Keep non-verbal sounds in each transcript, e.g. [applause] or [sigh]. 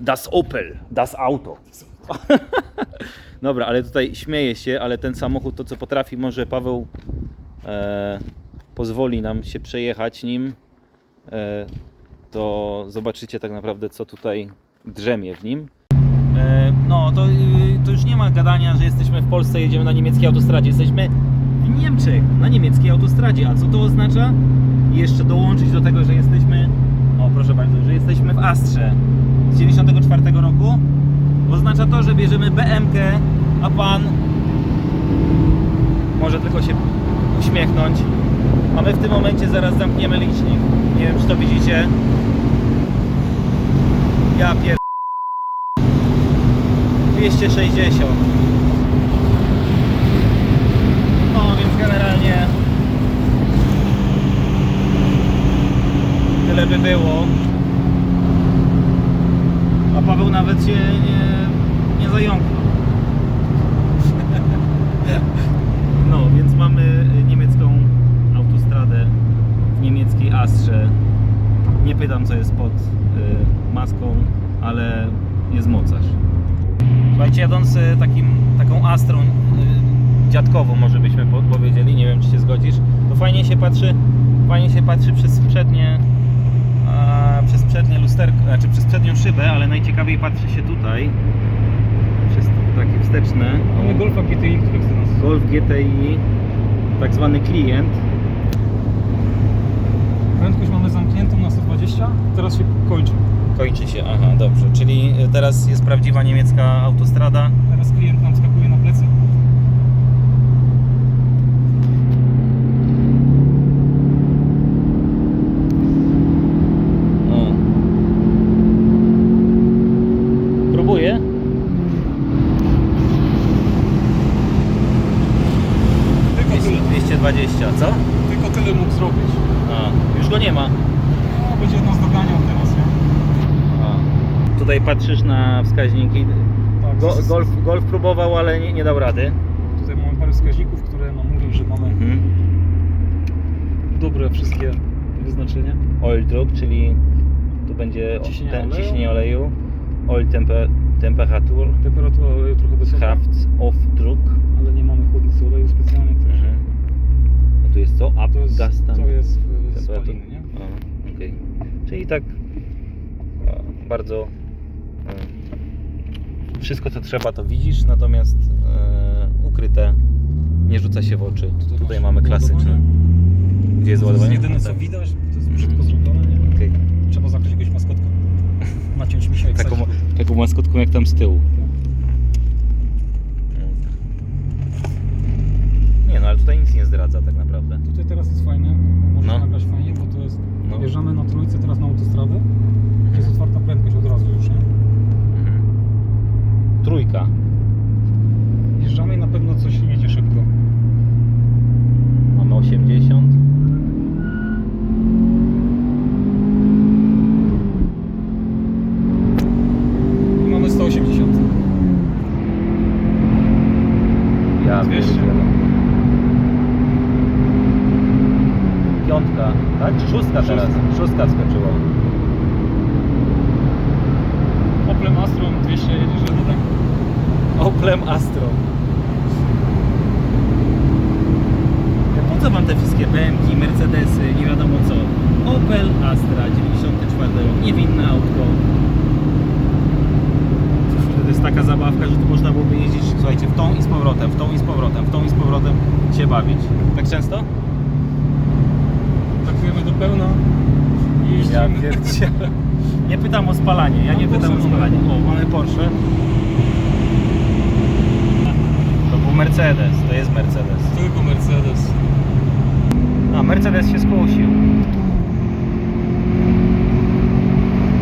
Das Opel, das Auto. [laughs] Dobra, ale tutaj śmieję się, ale ten samochód to co potrafi, może Paweł e, pozwoli nam się przejechać nim, e, to zobaczycie tak naprawdę co tutaj drzemie w nim. E, no to, y, to już nie ma gadania, że jesteśmy w Polsce, jedziemy na niemieckiej autostradzie. Jesteśmy w Niemczech na niemieckiej autostradzie. A co to oznacza? Jeszcze dołączyć do tego, że jesteśmy, o proszę bardzo, że jesteśmy w Astrze z 94 roku. Oznacza to, że bierzemy BMK, a pan może tylko się uśmiechnąć. A my w tym momencie zaraz zamkniemy licznik. Nie wiem, czy to widzicie. Ja pier... 260. No więc generalnie tyle by było. A Paweł nawet się nie, nie zająknął. [laughs] No, więc mamy niemiecką autostradę w niemieckiej Astrze. Nie pytam co jest pod y, maską, ale jest mocarz. Słuchajcie, jadąc y, takim, taką Astrą y, dziadkową może byśmy po, powiedzieli, nie wiem czy się zgodzisz, to fajnie się patrzy, fajnie się patrzy przez przednie przez przednie lusterko, znaczy przez przednią szybę, ale najciekawiej patrzy się tutaj przez takie wsteczne. Mamy Golfa GTI, który chce nas... Golf GTI, tak zwany klient. Prędkość mamy zamkniętą na 120, teraz się kończy. Kończy się, aha, dobrze. Czyli teraz jest prawdziwa niemiecka autostrada. Teraz klient nam skakuje na plecy. O. Próbuję. Tylko tyle, 220, co? tylko tyle mógł zrobić. A, już go nie ma. No, będzie nas doganiał teraz, nie? A. Tutaj patrzysz na wskaźniki. Tak, Go, z- golf, golf próbował, ale nie, nie dał rady. Tutaj mamy parę wskaźników, które nam mówią, że mamy Mhm. dobre wszystkie wyznaczenia. Oil drop, czyli tu będzie Ciśnienie ten, oleju. ciśnienie oleju. Oil tempe, temperatur. Temperatura oleju trochę wysoka, Kraft of Druck. ale nie mamy chłodnicy oleju specjalnie też. Mhm. A tu jest co? Up, To jest, gas tam. to jest Temperatur. spaliny, nie? A, okej. Czyli tak bardzo e, wszystko co trzeba to widzisz, natomiast e, ukryte nie rzuca się w oczy. Tutaj, mamy klasyczne. ładowanie. Gdzie jest To jest ładowanie? jedyne co tak. widać, to jest brzydko zrobione, nie? Okej. Trzeba zabrać jakąś maskotkę. [laughs] Naciąć misia i Taką, taką maskotką jak tam z tyłu. Nie no, ale tutaj nic nie zdradza tak naprawdę. Tutaj teraz jest fajne, możesz No. nagrać fajnie, bo to jest, No. wjeżdżamy na trójce teraz na autostradę, jest otwarta prędkość od razu już, nie? Mhm. Trójka. Wjeżdżamy i na pewno coś jedzie szybko. Mamy 80. I mamy 180. Ja 200. pierdzielę. Piątka, tak? Czy szóstka teraz? Szóstka. Skoczyła. Oplem Astron 200 jedziesz do tak? Oplem Astro. Po co wam te wszystkie BMW, Mercedesy, nie wiadomo co? Opel Astra 94 rok, niewinne autko. Cóż, To jest taka zabawka, że tu można byłoby jeździć, słuchajcie, w tą i z powrotem, w tą i z powrotem, w tą i z powrotem się bawić. Tak często? Pełna i jeździmy. pierdzielę. Nie pytam o spalanie, ja nie Mam pytam o spalanie. O, mamy Porsche. To był Mercedes, to jest Mercedes. Tylko Mercedes. A, Mercedes się skłosił.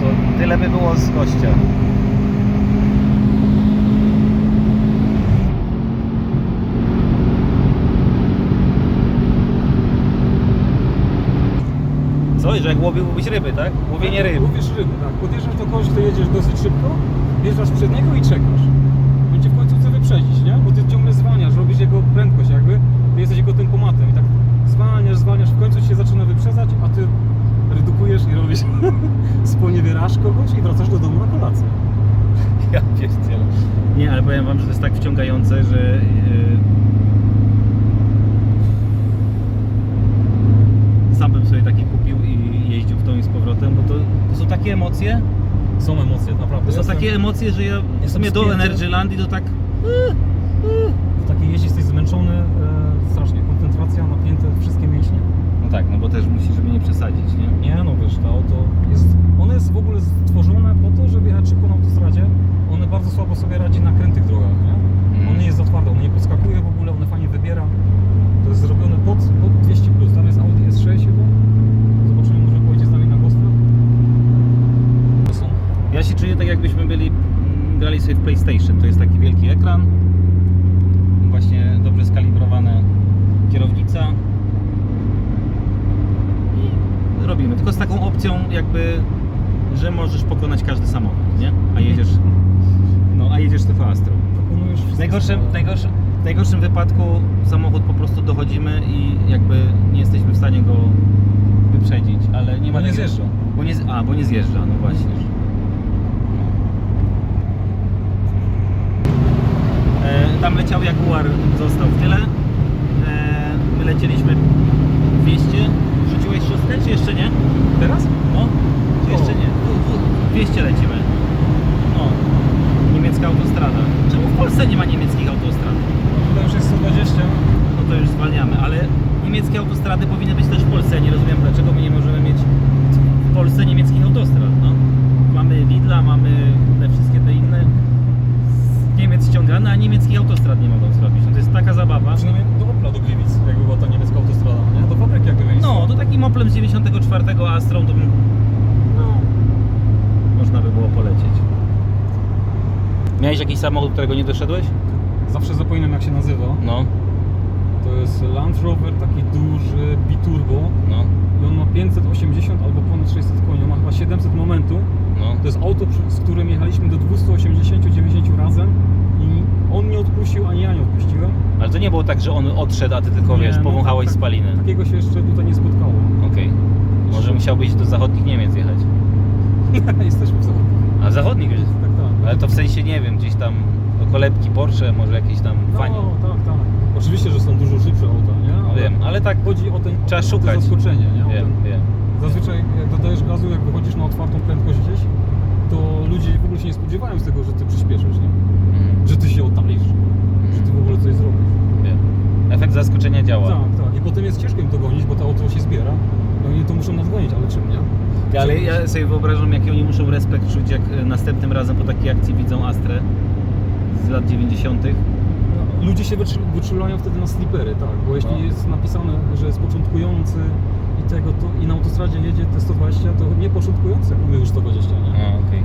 To tyle by było z gościa. Co? Że jak łowiłbyś ryby, tak? Łowienie ryb. Łowisz ryby, tak. Podjeżdżasz do kogoś, to jedziesz dosyć szybko, wjeżdżasz przed niego i czekasz. Będzie w końcu chce wyprzedzić, nie? Bo ty ciągle zwalniasz, robisz jego prędkość jakby, ty jesteś jego tempomatem i tak zwalniasz, zwalniasz, w końcu cię zaczyna wyprzedzać, a ty redukujesz i robisz, [laughs] sponiewierasz kogoś i wracasz do domu na kolację. Ja pierdzielę. Nie, ale powiem wam, że to jest tak wciągające, że yy, sam bym sobie taki kupił i jeździł w tą i z powrotem, bo to, to są takie emocje, Są emocje, naprawdę. to są Jestem- takie emocje, że ja w sumie do spięty. Energylandii to tak Takie jeździsz, jesteś zmęczony, e, strasznie, koncentracja, napięte, wszystkie mięśnie. no tak, no bo też musisz, żeby nie przesadzić, nie? Nie no wiesz, to auto jest, one jest w ogóle stworzone po to, żeby jechać szybko na autostradzie. One bardzo słabo sobie radzi na krętych drogach, nie? Mhm. On nie jest za twarde, on nie podskakuje w ogóle, one fajnie wybiera. To jest zrobione pod, pod 200+, plus. tam jest Audi S6 chyba. Zobaczymy, może pojedzie z nami na Gostra. To są Ja się czuję tak jakbyśmy byli, mm, grali sobie w PlayStation. To jest taki wielki ekran, właśnie dobrze skalibrowana kierownica. I robimy, tylko z taką opcją jakby, że możesz pokonać każdy samochód, nie? A jedziesz, no a jedziesz TV Astro. W najgorszym, najgorszym, w najgorszym wypadku samochód po prostu dochodzimy i jakby nie jesteśmy w stanie go wyprzedzić, ale nie ma Bo nie zjeżdża. Bo nie, a, bo nie zjeżdża, no właśnie. E, tam leciał Jaguar, został w tyle. My lecieliśmy 200. Rzuciłeś szóstkę, czy jeszcze nie? Teraz? No, czy jeszcze nie? 200 lecimy. No, niemiecka autostrada. Czemu w Polsce nie ma niemieckich autostrad? Tutaj już jest 120. No to już zwalniamy, ale niemieckie autostrady powinny być też w Polsce. Ja nie rozumiem, dlaczego my nie możemy mieć w Polsce niemieckich autostrad. No. Mamy Lidla, mamy te wszystkie te inne z Niemiec ściągane, a niemieckich autostrad nie mogą zrobić. No to jest taka zabawa. Przynajmniej do Opla do Gliwic, jakby była ta niemiecka autostrada, nie? Do fabryki jakby mieli. No, to takim Oplem z 94 Astrą to bym... No, można by było polecieć. Miałeś jakiś samochód, którego nie doszedłeś? Zawsze zapominam jak się nazywa. No, To jest Land Rover, taki duży biturbo no, i on ma 580 albo ponad 600 koni, on ma chyba 700 momentu. no. To jest auto, z którym jechaliśmy do 280-90 razem i on nie odpuścił, ani ja nie odpuściłem. Ale to nie było tak, że on odszedł, a ty tylko Nie, wiesz, no powąchałeś tak- spaliny. Takiego się jeszcze tutaj nie spotkało. Okej. Może musiałbyś do zachodnich Niemiec jechać. [laughs] Jesteśmy w zachodnim. A zachodnich już. Tak, tak. Ale to w sensie nie wiem, gdzieś tam do kolebki Porsche, może jakieś tam fani. No, tak, tak. Oczywiście, że są dużo szybsze auta, nie? Ale Wiem, ale tak Chodzi o ten Trzeba o szukać. zaskoczenie, nie? O wiem, ten, wiem. Zazwyczaj jak dodajesz gazu, jak wychodzisz na otwartą prędkość gdzieś, to ludzie w ogóle się nie spodziewają z tego, że ty przyspieszysz, nie? Mhm. Że ty się oddalisz, że ty w ogóle coś zrobisz. wiem. Efekt zaskoczenia działa. Tak, tak. I potem jest ciężko im to gonić, bo to auto się zbiera. No i to muszą nadgonić, ale czym, nie? Ale ja sobie wyobrażam, jaki oni muszą respekt czuć, jak e, następnym razem po takiej akcji widzą Astrę z lat 90. No, Ludzie się wyczu- wyczulają wtedy na slipery, tak, bo jeśli No. jest napisane, że jest początkujący i tego, to i na autostradzie jedzie te 120, to nie początkujący, jak my już 120, nie? A, okej.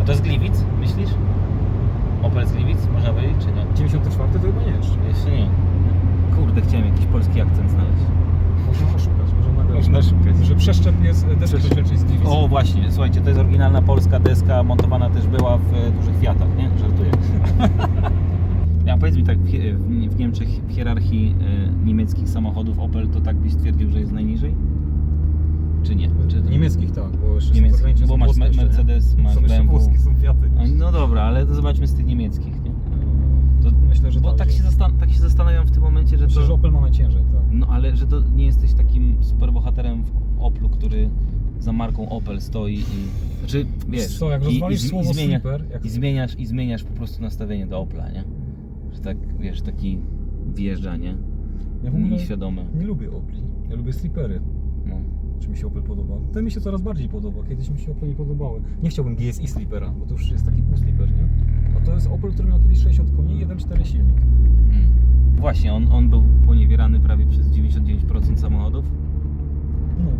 A to z Gliwic, myślisz? Opel z Gliwic, można powiedzieć, czy nie? 94 to chyba nie jeszcze. Jeszcze nie. Kurde, chciałem jakiś polski akcent znaleźć. Można szukać, można szukać. Że przeszczep jest deski Przeszczep. rozdzielczej z Gliwic. O właśnie, słuchajcie, to jest oryginalna polska deska, montowana też była w e, dużych Fiatach, nie? Żartuję. [laughs] Ja powiedz mi tak, w, w Niemczech w hierarchii e, niemieckich samochodów Opel, to tak byś stwierdził, że jest najniżej? Czy nie? Czy to... Niemieckich tak, bo jeszcze Niemieckich, bo masz? Mercedes, masz są BMW. włoskie, są Fiaty. No, dobra, ale to zobaczmy z tych niemieckich, Myślę, że bo tak, tak że- się, zastan- tak się zastanawiam w tym momencie, że Myślę, że to... Opel ma najciężej, tak. No ale że to nie jesteś takim super bohaterem w Oplu, który za marką Opel stoi i... Znaczy, wiesz... Co, jak i- rozwalisz i, słowo i, zmienia, sleeper, jak- i, zmieniasz, I zmieniasz po prostu nastawienie do Opla, nie? Że tak, wiesz, taki wjeżdżanie Ja w ogóle nieświadome. nie lubię Opli, ja lubię slipery. No. Czy mi się Opel podoba? Ten mi się coraz bardziej podoba, kiedyś mi się Opel nie podobały. Nie chciałbym GSI slipera, bo to już jest taki pół slipper, nie? A to jest Opel, który miał kiedyś 60 koni i 1.4 silnik. Właśnie, on, on był poniewierany prawie przez 99% samochodów, No.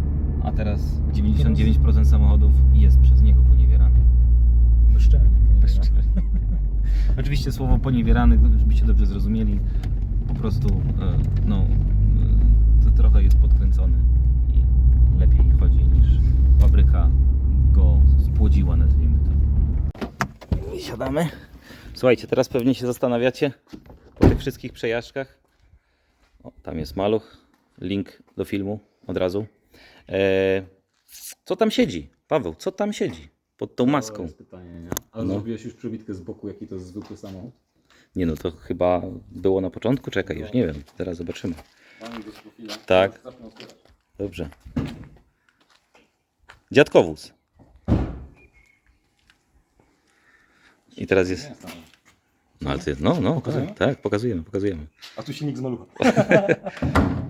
a teraz 99% samochodów jest przez niego poniewierany. Bezczelnie. Bezczelnie. [laughs] Oczywiście słowo poniewierany, żebyście dobrze zrozumieli, po prostu e, no, e, to trochę jest podkręcony i lepiej chodzi niż fabryka go spłodziła, nazwijmy to. Siadamy. Słuchajcie, teraz pewnie się zastanawiacie po tych wszystkich przejażdżkach. O, tam jest maluch, link do filmu od razu. E, Co tam siedzi? Paweł, co tam siedzi? Pod tą To maską. jest pytanie, nie? Ale No. zrobiłeś już przebitkę z boku, jaki to jest zwykły samochód? Nie no, to chyba było na początku. Czekaj, już nie wiem. Zaraz zobaczymy. Mamy go z profila. Tak. Zacznę otwierać. Dobrze. Dziadkowóz. I teraz jest. Nie, samochód. No ale ty, no, no, Pokazujemy? tak, tak, pokazujemy, pokazujemy. A tu silnik z malucha. [laughs]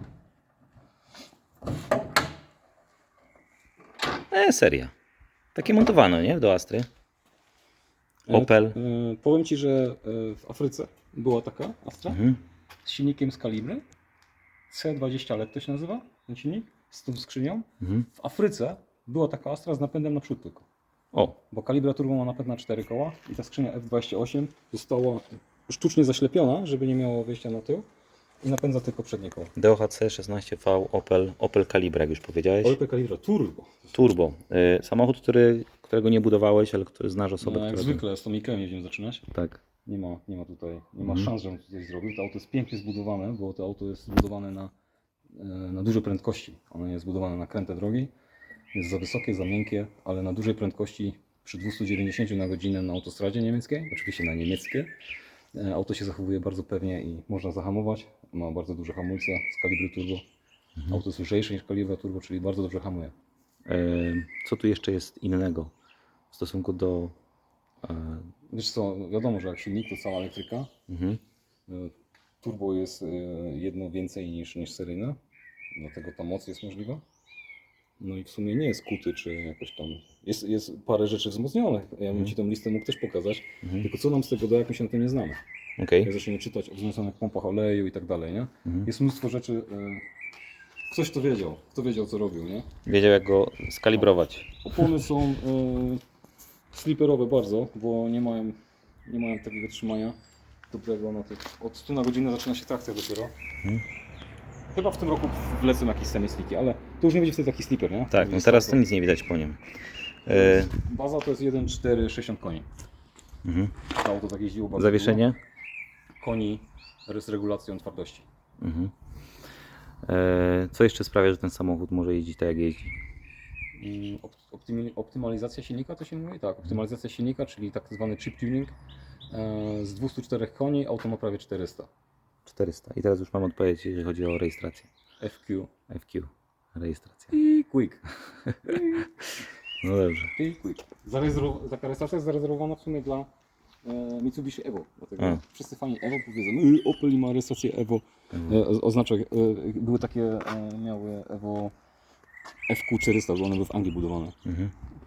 E, seria. Takie montowano, nie? Do Astry. Opel. E, e, powiem Ci, że e, w Afryce była taka Astra Mhm. z silnikiem z kalibry. C20 LED to się nazywa, ten silnik, z tą skrzynią. Mhm. W Afryce była taka Astra z napędem naprzód tylko. O, Bo kalibra turbo ma napęd na 4 koła i ta skrzynia F28 została sztucznie zaślepiona, żeby nie miało wyjścia na tył i napędza tylko przednie koło. DOHC 16V Opel, Opel Calibra, jak już powiedziałeś. Opel kalibra turbo. Turbo. Y, samochód, który, którego nie budowałeś, ale który znasz osobę, No, jak która... zwykle z Tomikiem będziemy zaczynać. Tak. Nie ma, nie ma tutaj, nie ma Mhm. szans, żebym tutaj zrobił. To auto jest pięknie zbudowane, bo to auto jest zbudowane na, e, na duże prędkości. Ono jest zbudowane na kręte drogi. Jest za wysokie, za miękkie, ale na dużej prędkości przy 290 na godzinę na autostradzie niemieckiej, oczywiście na niemieckie. E, Auto się zachowuje bardzo pewnie i można zahamować. Ma bardzo duże hamulce z kalibry turbo. Mhm. Auto jest lżejsze niż kalibra turbo, czyli bardzo dobrze hamuje. Y, co tu jeszcze jest innego w stosunku do... e, Wiesz co, wiadomo, że jak silnik to cała elektryka, mhm. E, Turbo jest e, jedno więcej niż, niż seryjne, dlatego ta moc jest możliwa. No i w sumie nie jest kuty, czy jakoś tam. Jest, jest parę rzeczy wzmocnionych. Ja bym Mhm. Ci tą listę mógł też pokazać. Mhm. Tylko co nam z tego da, jak my się na tym nie znamy? Okej. Jak zaczniemy czytać o wzmocnionych pompach oleju i tak dalej, nie? Mhm. Jest mnóstwo rzeczy. e, Ktoś to wiedział. Kto wiedział, co robił, nie? Wiedział jak go skalibrować. Opony są e, sliperowe bardzo, bo nie mają, nie mają takiego trzymania dobrego na tych. Od 100 na godzinę zaczyna się trakcja dopiero. Mhm. Chyba w tym roku wlecą jakieś semi-sliki, ale to już nie będzie wtedy taki slipper, nie? Tak, no teraz to nic nie widać po nim. E, Baza to jest 1,4, 60 koni. mhm. To auto tak jeździło bardzo Zawieszenie? długo. Koni z regulacją twardości. Mhm. E, co jeszcze sprawia, że ten samochód może jeździć tak jak jeździ? Op- optymi- optymalizacja silnika to się mówi? Tak, optymalizacja silnika, czyli tak zwany chip tuning. E, Z 204 koni auto ma prawie 400. 400. I teraz już mam odpowiedź, jeżeli chodzi o rejestrację. FQ. FQ. Rejestracja. I quick. [laughs] No dobrze. I quick. Zarezerw- taka rejestracja jest zarezerwowana w sumie dla e, Mitsubishi Evo. Dlatego A. wszyscy fani Evo powiedzą, y, Opel ma rejestrację Evo. E, o- oznacza, e, były takie, e, miały Evo FQ400, bo one były w Anglii budowane. Mhm.